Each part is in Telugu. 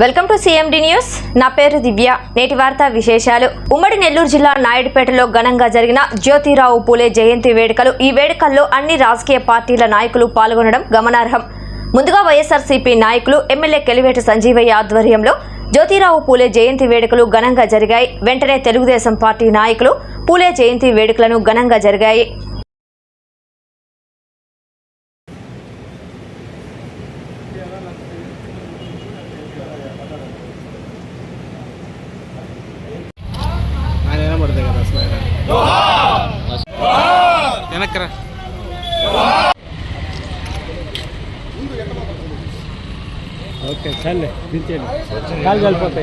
Welcome to CMD news నా పేరు దివ్య. నేటి వార్తా విశేషాలు. ఉమ్మడి నెల్లూరు జిల్లా నాయుడుపేటలో ఘనంగా జరిగిన జ్యోతిరావు పూలే జయంతి వేడుకలు ఈ వేడుకల్లో అన్ని రాజకీయ పార్టీల నాయకులు పాల్గొనడం గమనార్హం. ముందుగా వైఎస్ఆర్సీపీ నాయకులు ఎమ్మెల్యే కెలివేటి సంజీవయ్య ఆధ్వర్యంలో జ్యోతిరావు పూలే జయంతి వేడుకలు ఘనంగా జరిగాయి. వెంటనే తెలుగుదేశం పార్టీ నాయకులు పూలే జయంతి వేడుకలను ఘనంగా జరిగాయి. ಓಕೆ ಚಲ್ಲೆ ನಿಂತೇಳಿ. ಕಾಲ್ ಗಲ್ಪತ್ತೆ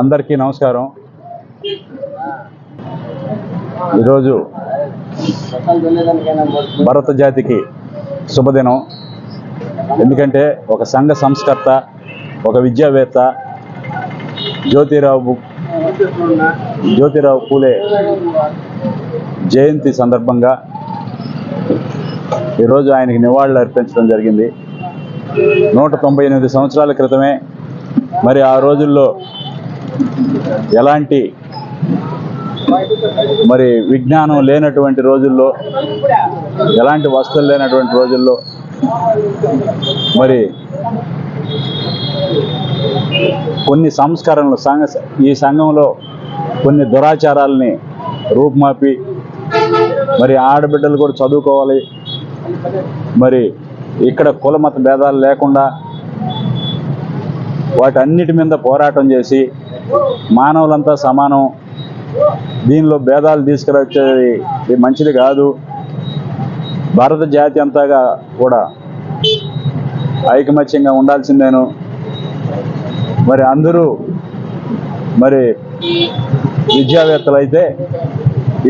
అందరికీ నమస్కారం. ఈరోజు భరత జాతికి శుభదినం. ఎందుకంటే ఒక సంఘ సంస్కర్త ఒక విద్యావేత్త జ్యోతిరావు జ్యోతిరావు పూలే జయంతి సందర్భంగా ఈరోజు ఆయనకి నివాళులు అర్పించడం జరిగింది. నూట తొంభై ఎనిమిది సంవత్సరాల క్రితమే మరి ఆ రోజుల్లో ఎలాంటి మరి విజ్ఞానం లేనటువంటి రోజుల్లో ఎలాంటి వస్తువులు లేనటువంటి రోజుల్లో మరి కొన్ని సంస్కరణలు సంఘ ఈ సంఘంలో కొన్ని దురాచారాలని రూపుమాపి మరి ఆడబిడ్డలు కూడా చదువుకోవాలి. మరి ఇక్కడ కులమత భేదాలు లేకుండా వాటన్నిటి మీద పోరాటం చేసి మానవులంతా సమానం. దీనిలో భేదాలు తీసుకురొచ్చేది ఇది మంచిది కాదు. భారత జాతి అంతాగా కూడా ఐకమత్యంగా ఉండాల్సిందేను. మరి అందరూ మరి విద్యావేత్తలైతే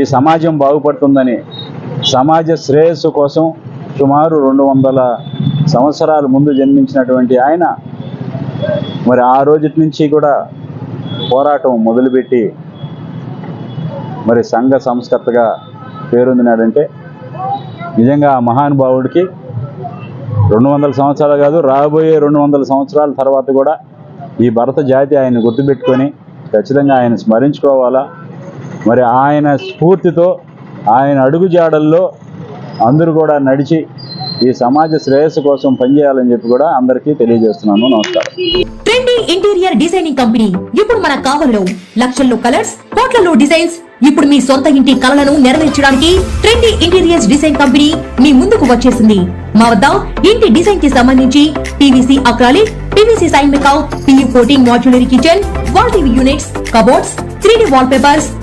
ఈ సమాజం బాగుపడుతుందని సమాజ శ్రేయస్సు కోసం సుమారు రెండు వందల సంవత్సరాల ముందు జన్మించినటువంటి ఆయన మరి ఆ రోజు నుంచి కూడా పోరాటం మొదలుపెట్టి మరి సంఘ సంస్కర్తగా పేరొందినాడంటే నిజంగా ఆ మహానుభావుడికి రెండు వందల సంవత్సరాలు కాదు రాబోయే రెండు వందల సంవత్సరాల తర్వాత కూడా ఈ భరత జాతి ఆయన గుర్తుపెట్టుకొని ఖచ్చితంగా ఆయన స్మరించుకోవాలా? మరి ఆయన స్ఫూర్తితో ఆయన అడుగుజాడల్లో అందరూ కూడా నడిచి ఈ సమాజ శ్రేయస్సు కోసం పనిచేయాలని చెప్పి కూడా అందరికీ తెలియజేస్తున్నాను. నమస్కారం. Trendy interior designing company. ఇప్పుడు మన కావాలో లక్షల్లో కలర్స్ కోట్లలో డిజైన్స్. ఇప్పుడు మీ సొంత ఇంటి కలలను నెరవేర్చడానికి ట్రెండీ ఇంటీరియర్స్ డిజైన్ కంపెనీ మీ ముందుకు వచ్చేసింది. మా వద్ద ఇంటి డిజైన్కి సంబంధించి PVC acrylic PVC sign make out PU coating modular kitchen wall TV units cupboards three D wallpapers